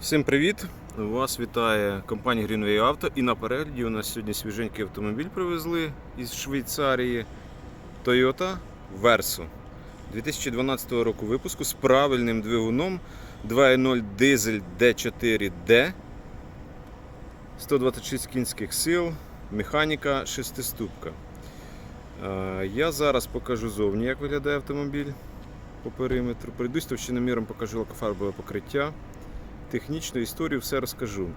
Всім привіт! Вас вітає компанія Greenway Auto. І на перегляді у нас сьогодні свіженький автомобіль привезли із Швейцарії. Toyota Verso. 2012 року випуску з правильним двигуном. 2.0 дизель D4D 126 кінських сил, механіка шестиступка. Е, Я зараз покажу зовні, як виглядає автомобіль по периметру. Прийдусь товщиноміром, покажу лакофарбове покриття технічну історію все розкажу.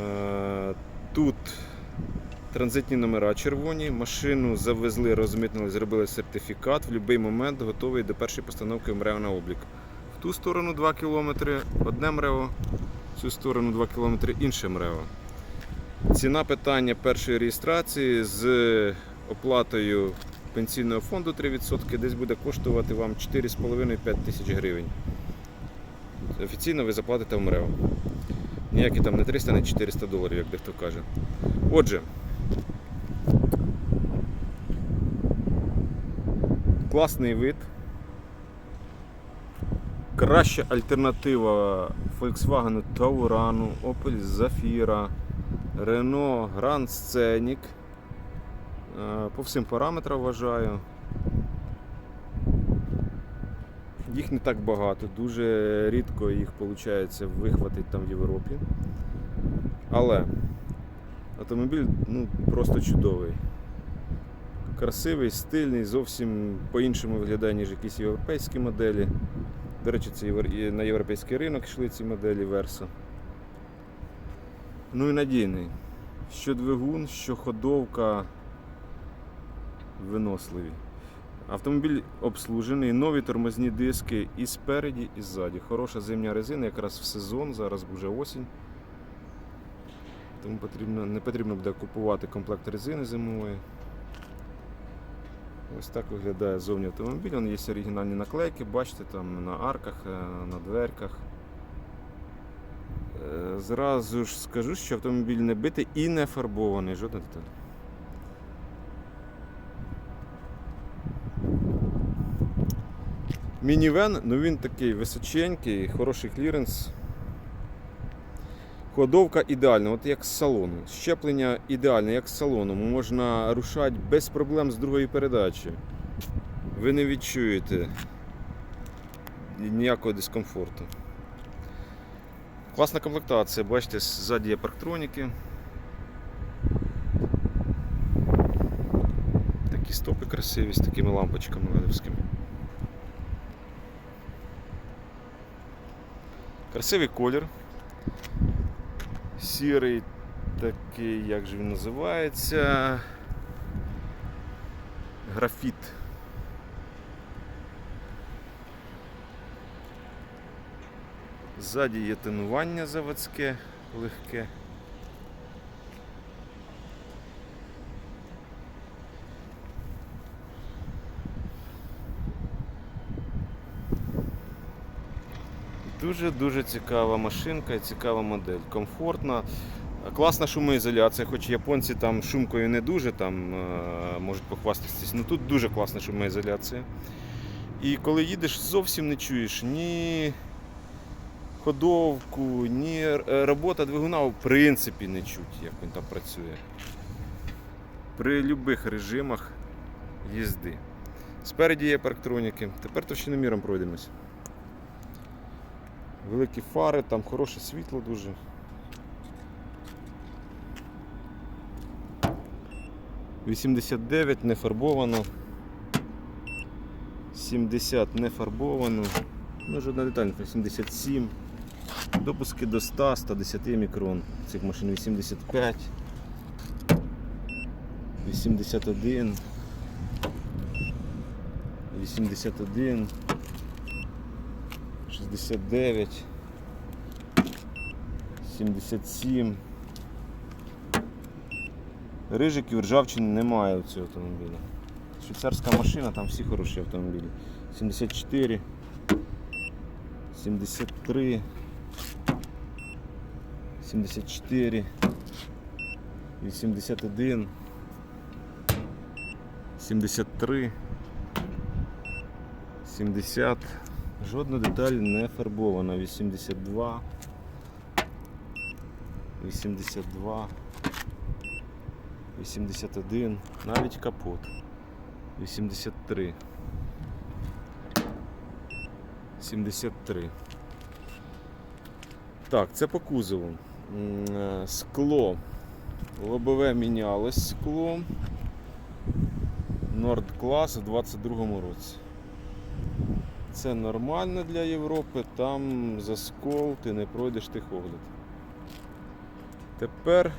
Е, Тут транзитні номера червоні, машину завезли, розмитнили, зробили сертифікат. В будь-який момент готовий до першої постановки МРЕО на облік. В ту сторону 2 км, одне МРЕО, в цю сторону 2 км, інше МРЕО. Ціна питання першої реєстрації з оплатою пенсійного фонду 3% десь буде коштувати вам 4,5-5 тисяч гривень. Офіційно ви заплатите в МРЕО. Ніякі там не 300, не 400 доларів, як дехто каже. Отже, класний вид. Краща альтернатива Volkswagen Tauranu, Opel Zafira, Renault Grand Scenic. Е, По всім параметрам вважаю. Їх не так багато, дуже рідко їх виходить вихватити там в Європі. Але автомобіль ну, просто чудовий. Красивий, стильний, зовсім по-іншому виглядає, ніж якісь європейські моделі. До речі, це на європейський ринок йшли ці моделі Verso. Ну і надійний. Що двигун, що ходовка виносливі. Автомобіль обслужений, нові тормозні диски і спереді, і ззаді. Хороша зимня резина, якраз в сезон, зараз вже осінь. Тому потрібно, не потрібно буде купувати комплект резини зимової. Ось так виглядає зовні автомобіль. Вон є оригінальні наклейки, бачите, там на арках, е, на дверках. Е, Зразу ж скажу, що автомобіль не битий і не фарбований, жодна деталь. Мінівен, ну він такий височенький, хороший кліренс. Ходовка ідеальна, от як з салону. Щеплення ідеальне, як з салону. Можна рушати без проблем з другої передачі. Ви не відчуєте ніякого дискомфорту. Класна комплектація, бачите, ззаді є парктроніки. Такі стопи красиві з такими лампочками ледовськими. Красивий колір. Сірий такий, як же він називається? Графіт. Ззаді є тонування заводське, легке. Дуже-дуже цікава машинка цікава модель. Комфортна. Класна шумоізоляція, хоч японці там шумкою не дуже там е, можуть похвастатися, але тут дуже класна шумоізоляція. І коли їдеш, зовсім не чуєш ні ходовку, ні е, робота двигуна в принципі не чуть, як він там працює. При будь-яких режимах їзди. Спереді є парктроніки. Тепер товщиноміром пройдемось. Великі фари, там хороше світло дуже. Вісімдесят не фарбовано. 70 не фарбовано. Ну, жодна деталь, 77. Допуски до 100, 110 мікрон. Цих машин 85. 81. 81. 69, 77. Рижиків ржавчини немає у цього автомобіля. Швейцарська машина, там всі хороші автомобілі. 74, 73, 74, 81, 73, 70. Жодна деталь не фарбована. 82. 82. 81. Навіть капот. 83. 73. Так, це по кузову. Е, Скло. Лобове мінялось скло. Nord Class в 22-му році. Це нормально для Європи, там за скол ти не пройдеш техогляд. Тепер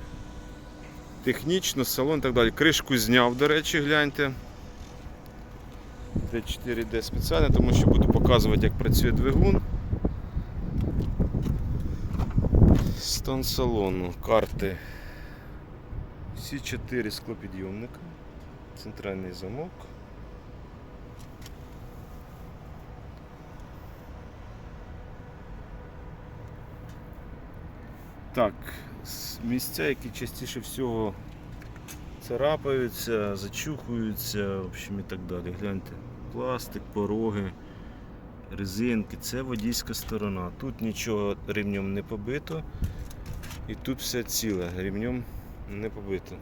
технічно салон і так далі. Кришку зняв, до речі, гляньте. D4D спеціально, тому що буду показувати, як працює двигун. Стан салону, карти. Всі чотири склопідйомника, центральний замок. Так, місця, які частіше всього царапаються, зачухуються, в общем, і так далі. Гляньте, пластик, пороги, резинки, це водійська сторона. Тут нічого ремнем не побито. І тут все ціле, ремнем не побито.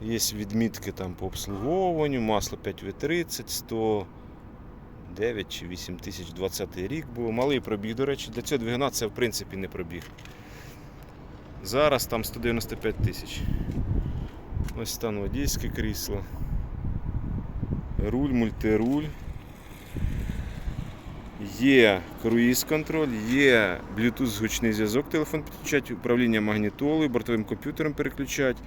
Є відмітки там по обслуговуванню, масло 5В30, 109 чи 8 тисяч 20 рік було. Малий пробіг, до речі, для цього двигуна це в принципі не пробіг. Зараз там 195 тисяч. Ось стан водійське крісло. Руль, мультируль. Є круїз контроль, є Bluetooth гучний зв'язок, телефон підключати, управління магнітолою, бортовим комп'ютером переключати.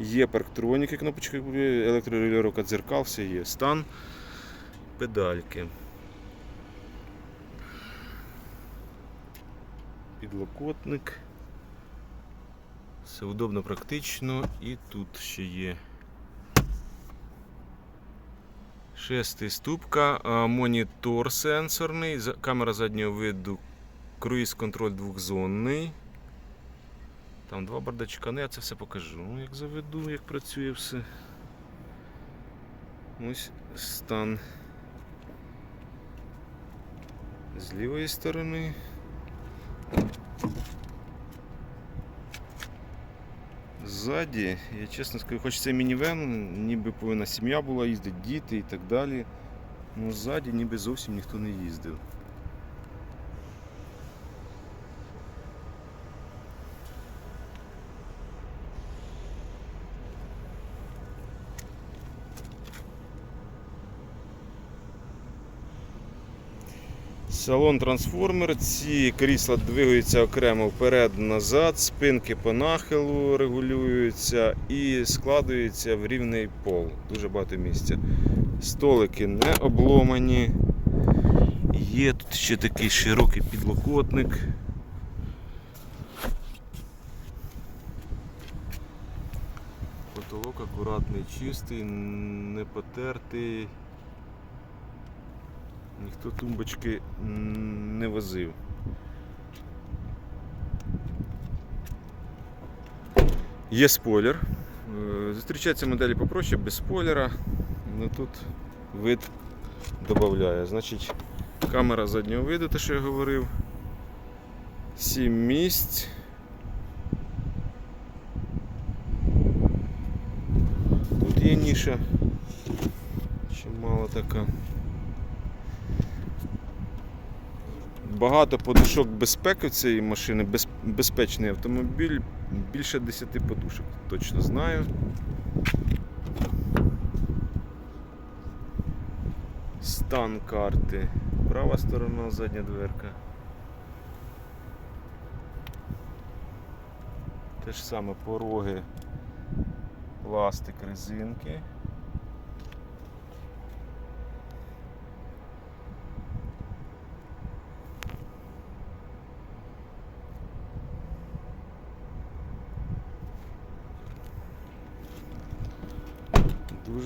Є парктроніки, кнопочки, електрорегулювання дзеркал, все є. Стан, педальки. Підлокотник. Все удобно, практично. І тут ще є. Шестий ступка, монітор сенсорний, камера заднього виду, круїз контроль двохзонний. Там два бардачка, ну я це все покажу, як заведу, як працює все. Ось стан з лівої сторони. Ззаді, я чесно скажу, хоч це мінівен, ніби повинна сім'я була їздити, діти і так далі. Ну ззаді ніби зовсім ніхто не їздив. Салон трансформер. Ці крісла двигаються окремо вперед-назад, спинки по нахилу регулюються і складуються в рівний пол. Дуже багато місця. Столики не обломані. Є тут ще такий широкий підлокотник. Потолок акуратний, чистий, не потертий. Ніхто тумбочки не возив. Є спойлер. Е, Зустрічаються моделі попроще, без спойлера. Ну тут вид додає. Значить, камера заднього виду, те, що я говорив. 7 місць. Тут є ніша. Чимало така. Багато подушок безпеки цієї машини, без, безпечний автомобіль, більше 10 подушок, точно знаю. Стан карти, права сторона, задня дверка. Те ж саме пороги, пластик, резинки.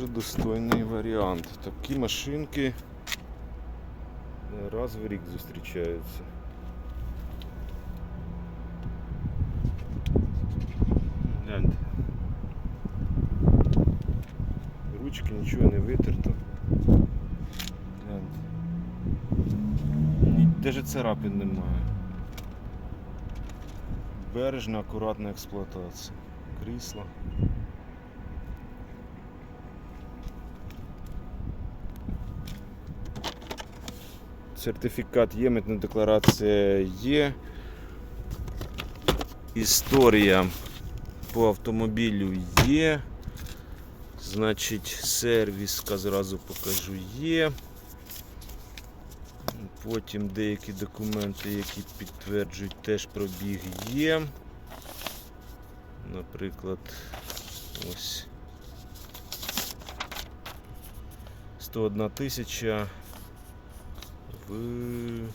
Дуже достойний варіант. Такі машинки раз в рік зустрічаються. Гляньте. Ручки нічого не витерто. Гляньте. каже, царапин немає. Бережна, акуратна експлуатація. Крісла. Сертифікат є, митна декларація є. Історія по автомобілю є. Значить, сервіска зразу покажу є. Потім деякі документи, які підтверджують теж пробіг є. Наприклад, ось 101 тисяча в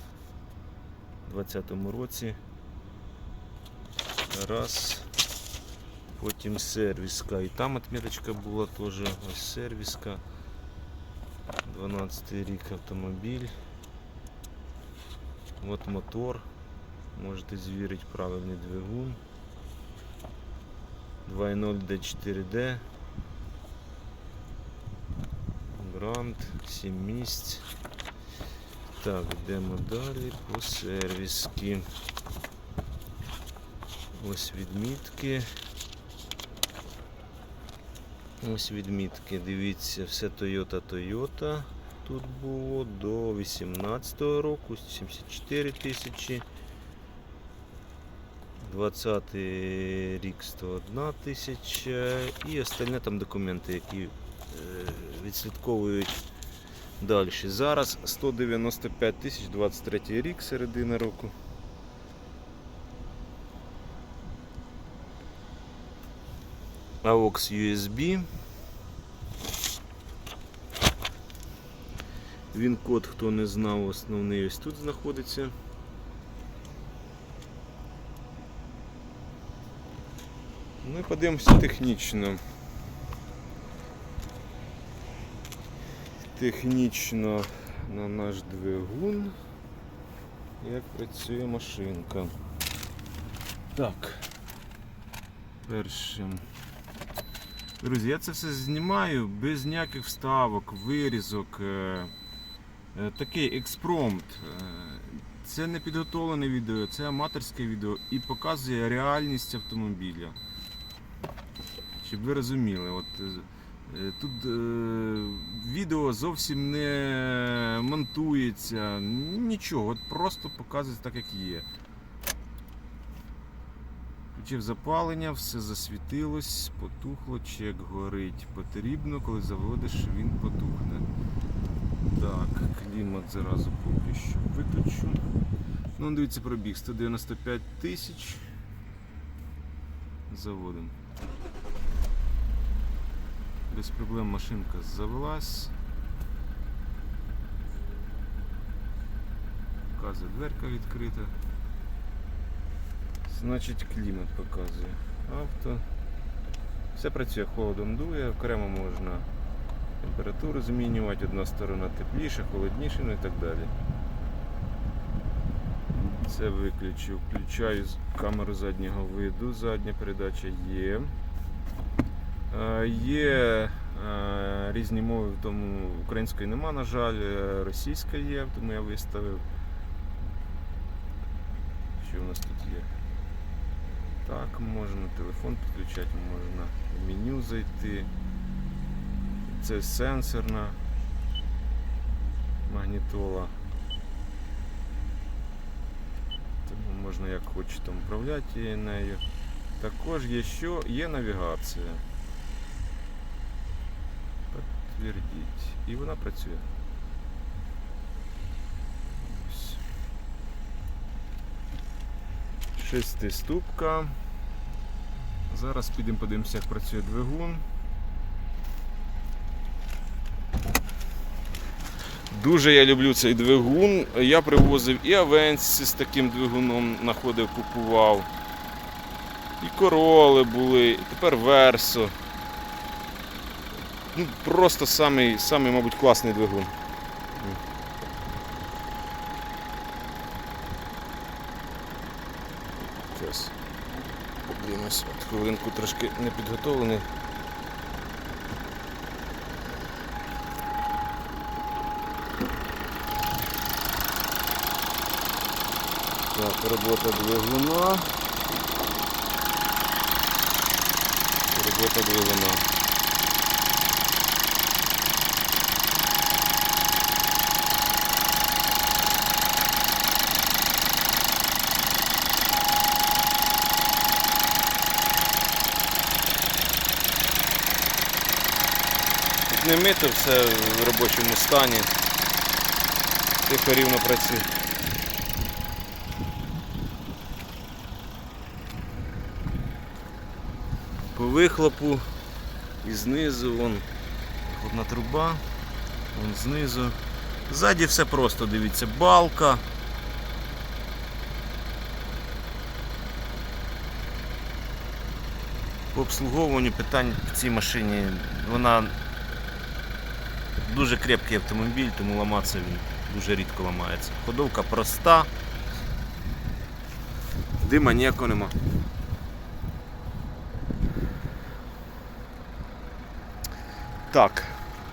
2020 році. Раз. Потім сервіска. І там отметочка була теж. Ось сервіска. 12 рік автомобіль. От мотор. Можете звірити правильний двигун. 2.0 D4D. Грант, 7 місць. Так, йдемо далі по сервіски. Ось відмітки. Ось відмітки, дивіться, все Toyota Toyota тут було до 18 року, 74 тисячі. 20 рік 101 тисяча і остальні там документи, які е, відслідковують далі. Зараз 195 тисяч 23 рік, середина року. AUX USB. Він код, хто не знав, основний ось тут знаходиться. Ну і подивимося технічно. Технічно на наш двигун. Як працює машинка. Так. Першим. Друзі, я це все знімаю без ніяких вставок, вирізок. е, е, Такий експромт. Е, Це не підготовлене відео, це аматорське відео і показує реальність автомобіля. Щоб ви розуміли, от тут е, відео зовсім не монтується, нічого, от просто показується так, як є. Включив запалення, все засвітилось, потухло, чек горить. Потрібно, коли заводиш, він потухне. Так, клімат зразу поки що виключу. Ну, дивіться, пробіг 195 тисяч. Заводимо. Без проблем машинка завелась. Показує дверка відкрита. Значить клімат показує. Авто. Все працює холодом дує, окремо можна температуру змінювати, одна сторона тепліша, холодніша, ну і так далі. Це виключу. Включаю камеру заднього виду, задня передача є. Е, Є е, різні мови, тому української нема, на жаль, е, російська є, тому я виставив. Що в нас тут є? Так, можна телефон підключати, можна в меню зайти. Це сенсорна магнітола. Тому можна як хоче там управляти нею. Також є що? Є навігація. Підтвердіть. І вона працює. Ось. Шестиступка. Зараз підемо подивимося, як працює двигун. Дуже я люблю цей двигун. Я привозив і Авенсі з таким двигуном знаходив, купував. І короли були, і тепер Версо. Ну, просто самий, самий, мабуть, класний двигун. Зараз подивимось, От хвилинку трошки не підготовлений. Так, робота двигуна. Робота двигуна. Не мито все в робочому стані. Тихо рівно працює. По вихлопу і знизу вон одна труба, вон знизу. Ззаді все просто, дивіться, балка. По обслуговуванню питань в цій машині вона дуже крепкий автомобіль, тому ламатися він дуже рідко ламається. Ходовка проста. Дима ніякого нема. Так,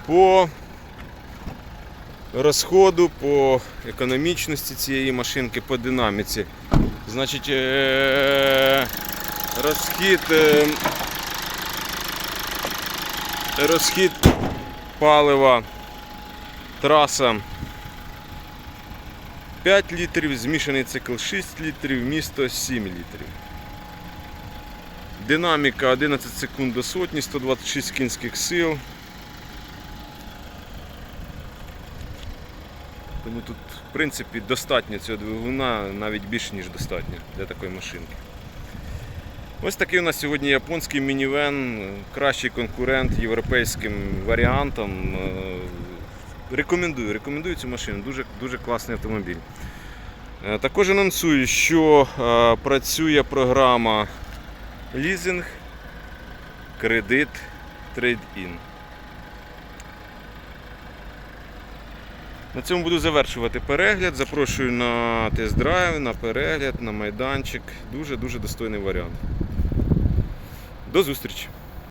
по розходу, по економічності цієї машинки, по динаміці. Значить, е- розхід, е- розхід палива, траса 5 літрів, змішаний цикл 6 літрів, місто 7 літрів. Динаміка 11 секунд до сотні, 126 кінських сил. Тому тут, в принципі, достатньо цього двигуна, навіть більше, ніж достатньо для такої машинки. Ось такий у нас сьогодні японський мінівен, кращий конкурент європейським варіантам. Е, Рекомендую, рекомендую цю машину, дуже, дуже класний автомобіль. Е, Також анонсую, що е, працює програма лізинг, кредит, трейд-ін. На цьому буду завершувати перегляд. Запрошую на тест-драйв, на перегляд, на майданчик. Дуже-дуже достойний варіант. До зустрічі!